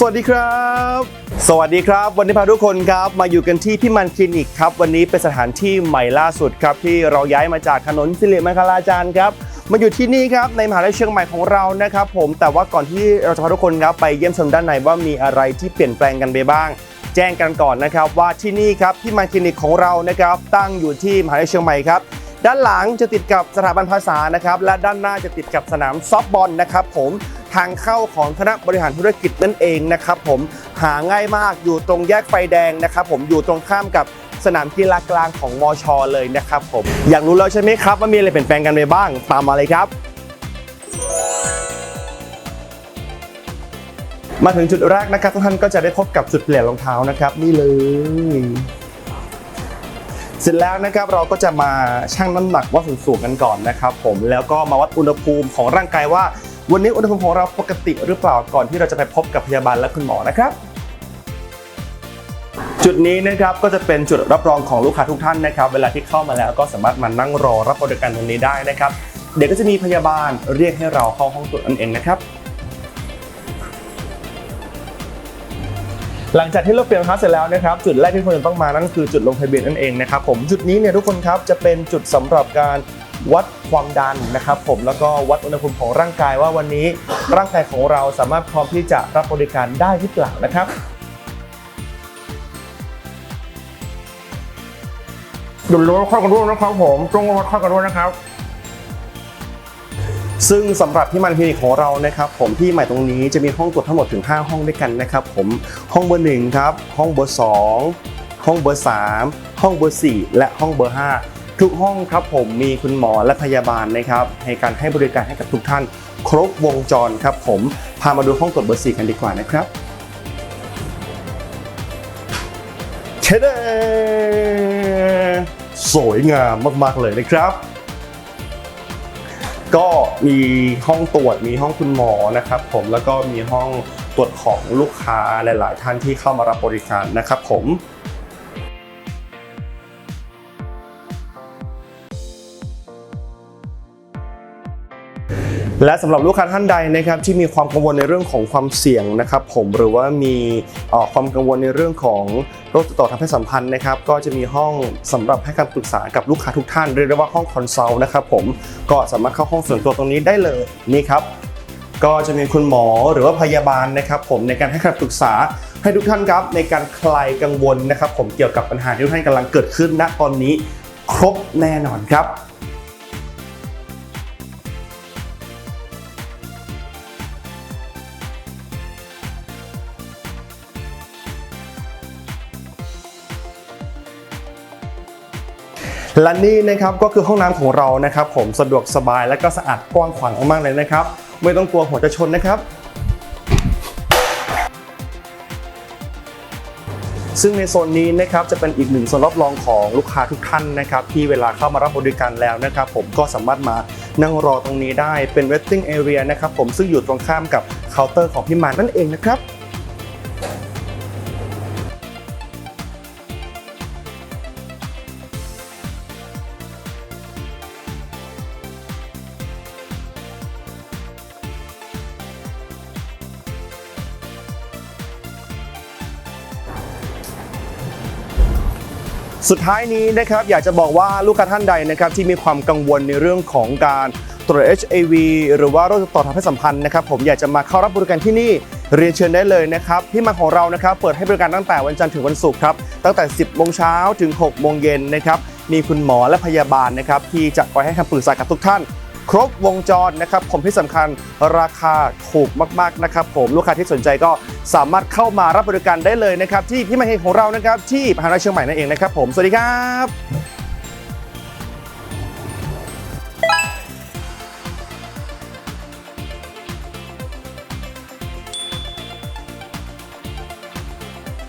สวัสดีครับ สวัสดีครับ วันนี้พาทุกคนครับมาอยู่กันที่พิมันคลินิกครับ วันนี้เป็นสถานที่ใหม่ล่าสุดครับ ที่เราย้ายมาจากถนนสิริมังคลาจารย์ครับมาอยู่ที่นี่ครับในมหาวิทยาลัยเชียงใหม่ของเรานะครับ ผมแต่ว่าก่อนที่เราจะพาทุกคนครับไปเยี่ยมชมด้านในว่ามีอะไรที่เปลี่ยนแปลงกันไปบ้าง แจ้งกันก่อนนะครับว่าที่นี่ครับพิมันคลินิกของเรานะครับตั้งอยู่ที่มหาวิทยาลัยเชียงใหม่ครับ ด้านหลังจะติดกับสถาบันภาษานะครับและด้านหน้าจะติดกับสนามซอฟบอลนะครับผมทางเข้าของคณะบริหารธุรกิจนั่นเองนะครับผมหาง่ายมากอยู่ตรงแยกไฟแดงนะครับผมอยู่ตรงข้ามกับสนามกีฬากลางของมอชอเลยนะครับผมอยากรู้แล้วใช่ไหมครับว่ามีอะไรเปลี่ยนแปลงกันไปบ้าง ตามมาเลยครับ มาถึงจุดแรกนะครับทุกท่านก็จะได้พบกับจุดเปลี่ยนรองเท้านะครับ นี่เลย เสร็จแล้วนะครับเราก็จะมาชั่งน้ำหนักวัดส่วนสูงกันก่อนนะครับผมแล้วก็มาวัดอุณหภูมิของร่างกายว่า วันนี้อุณหภูมิของเราปกติหรือเปล่าก่อนที่เราจะไปพบกับพยาบาลและคุณหมอนะครับ จุดนี้นะครับก็จะเป็นจุดรับรองของลูกค้าทุกท่านนะครับ เวลาที่เข้ามาแล้วก็สามารถมานั่งรอรับบริการตรงนี้ได้นะครับ เดี๋ยวก็จะมีพยาบาลเรียกให้เราเข้าห้องตรวจนั่นเองนะครับ หลังจากที่เราเปลี่ยนรองเท้าเสร็จแล้วนะครับจุดแรกที่คนจะต้องมานั่นคือจุดลงทะเบียนนั่นเองนะครับผมจุดนี้เนี่ยทุกคนครับจะเป็นจุดสำหรับการวัดความดันนะครับผมแล้วก็วัดอุณหภูมิของร่างกายว่าวันนี้ร่างกายของเราสามารถพร้อมที่จะรับบริการได้หรือเปล่านะครับดูรู้ข้อกันด้วนะครับผมตรงวัดข้อกันด้วนะครับ ซึ่งสำหรับที่มันคลินิกของเรานะครับผมที่ใหม่ตรงนี้จะมีห้องตรวจทั้งหมดถึง 5 ห้องด้วยกันนะครับผมห้องเบอร์หนึ่งครับห้องเบอร์2ห้องเบอร์3ห้องเบอร์4และห้องเบอร์5ทุกห้องครับผมมีคุณหมอและพยาบาลนะครับในการให้บริการให้กับทุกท่าน ครบวงจรครับผมพามาดูห้องตรวจเบอร์4กันดีกว่านะครับเชดเดสวยงามมากๆเลยนะครับ ก็มีห้องตรวจมีห้องคุณหมอนะครับผมแล้วก็มีห้องตรวจของลูกค้าหลาย ๆ ท่านที่เข้ามารับบริการนะครับผม และสำหรับลูกค้าท่านใดนะครับที่มีความกังวลในเรื่องของความเสี่ยงนะครับผมหรือว่ามีความกังวลในเรื่องของโรคติดต่อทางเพศสัมพันธ์นะครับก็จะมีห้องสำหรับให้คำปรึกษากับลูกค้าทุกท่านเรียกได้ว่าห้องคอนซัลท์นะครับผมก็สามารถเข้าห้องส่วนตัวตรงนี้ได้เลยนี่ครับก็จะมีคุณหมอหรือว่าพยาบาลนะครับผมในการให้คำปรึกษาให้ทุกท่านครับในการคลายกังวลนะครับผมเกี่ยวกับปัญหาที่ทุกท่านกำลังเกิดขึ้นณตอนนี้ครบแน่นอนครับ และนี่นะครับก็คือห้องน้ำของเรานะครับ ผมสะดวกสบายและก็สะอาดกว้างขวางมากเลยนะครับ ไม่ต้องกลัวหัวจะชนนะครับซึ่งในโซนนี้นะครับจะเป็นอีกหนึ่งโซนรับรองของลูกค้าทุกท่านนะครับที่เวลาเข้ามารับบริการแล้วนะครับ ผมก็สามารถมานั่งรอตรงนี้ได้เป็น waiting area นะครับผมซึ่งอยู่ตรงข้ามกับเคาน์เตอร์ของพี่มานนั่นเองนะครับ สุดท้ายนี้นะครับอยากจะบอกว่าลูกค้าท่านใดนะครับที่มีความกังวลในเรื่องของการตรวจ HIV หรือว่าโรคติดต่อทางเพศสัมพันธ์นะครับผมอยากจะมาเข้ารับบริการที่นี่เรียนเชิญได้เลยนะครับที่มาของเรานะครับเปิดให้บริการตั้งแต่วันจันทร์ถึงวันศุกร์ครับตั้งแต่ 10โมงเช้าถึง6โมงเย็นนะครับมีคุณหมอและพยาบาลนะครับที่จะคอยให้คำปรึกษากับทุกท่าน ครบวงจรนะครับผมที่สำคัญราคาถูกมากๆนะครับผมลูกค้าที่สนใจก็สามารถเข้ามารับบริการได้เลยนะครับที่พี่มาเฮงของเรานะครับที่มหาวิทยาลัยเชียงใหม่นั่นเองนะครับผมสวัสดีครับ